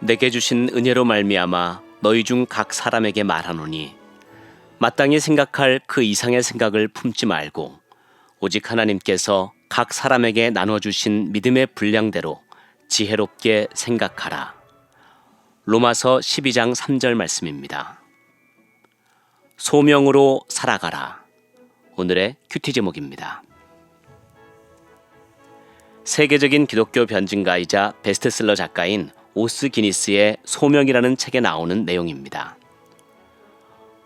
내게 주신 은혜로 말미암아 너희 중 각 사람에게 말하노니 마땅히 생각할 그 이상의 생각을 품지 말고 오직 하나님께서 각 사람에게 나눠 주신 믿음의 분량대로 지혜롭게 생각하라. 로마서 12장 3절 말씀입니다. 소명으로 살아가라. 오늘의 큐티 제목입니다. 세계적인 기독교 변증가이자 베스트셀러 작가인 오스 기니스의 소명이라는 책에 나오는 내용입니다.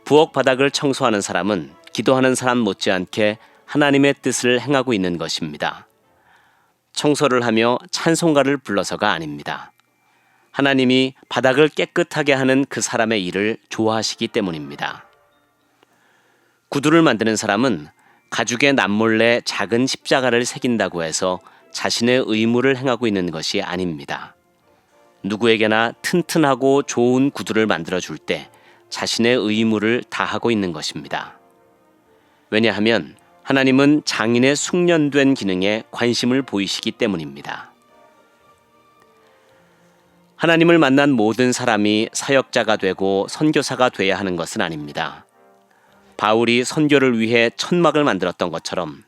부엌 바닥을 청소하는 사람은 기도하는 사람 못지않게 하나님의 뜻을 행하고 있는 것입니다. 청소를 하며 찬송가를 불러서가 아닙니다. 하나님이 바닥을 깨끗하게 하는 그 사람의 일을 좋아하시기 때문입니다. 구두를 만드는 사람은 가죽에 남몰래 작은 십자가를 새긴다고 해서 자신의 의무를 행하고 있는 것이 아닙니다. 누구에게나 튼튼하고 좋은 구두를 만들어 줄 때 자신의 의무를 다하고 있는 것입니다. 왜냐하면 하나님은 장인의 숙련된 기능에 관심을 보이시기 때문입니다. 하나님을 만난 모든 사람이 사역자가 되고 선교사가 돼야 하는 것은 아닙니다. 바울이 선교를 위해 천막을 만들었던 것처럼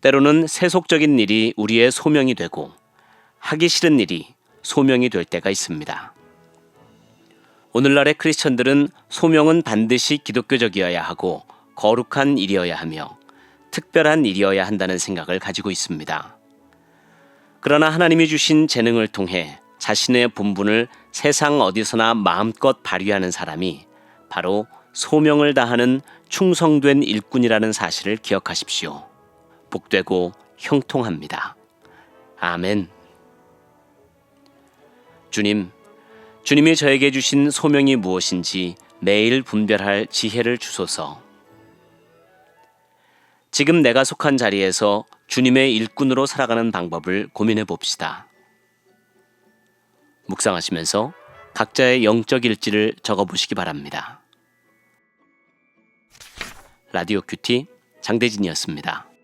때로는 세속적인 일이 우리의 소명이 되고 하기 싫은 일이 소명이 될 때가 있습니다. 오늘날의 크리스천들은 소명은 반드시 기독교적이어야 하고 거룩한 일이어야 하며 특별한 일이어야 한다는 생각을 가지고 있습니다. 그러나 하나님이 주신 재능을 통해 자신의 본분을 세상 어디서나 마음껏 발휘하는 사람이 바로 소명을 다하는 충성된 일꾼이라는 사실을 기억하십시오. 복되고 형통합니다. 아멘. 주님, 주님이 저에게 주신 소명이 무엇인지 매일 분별할 지혜를 주소서. 지금 내가 속한 자리에서 주님의 일꾼으로 살아가는 방법을 고민해 봅시다. 묵상하시면서 각자의 영적 일지를 적어 보시기 바랍니다. 라디오 큐티 장대진이었습니다.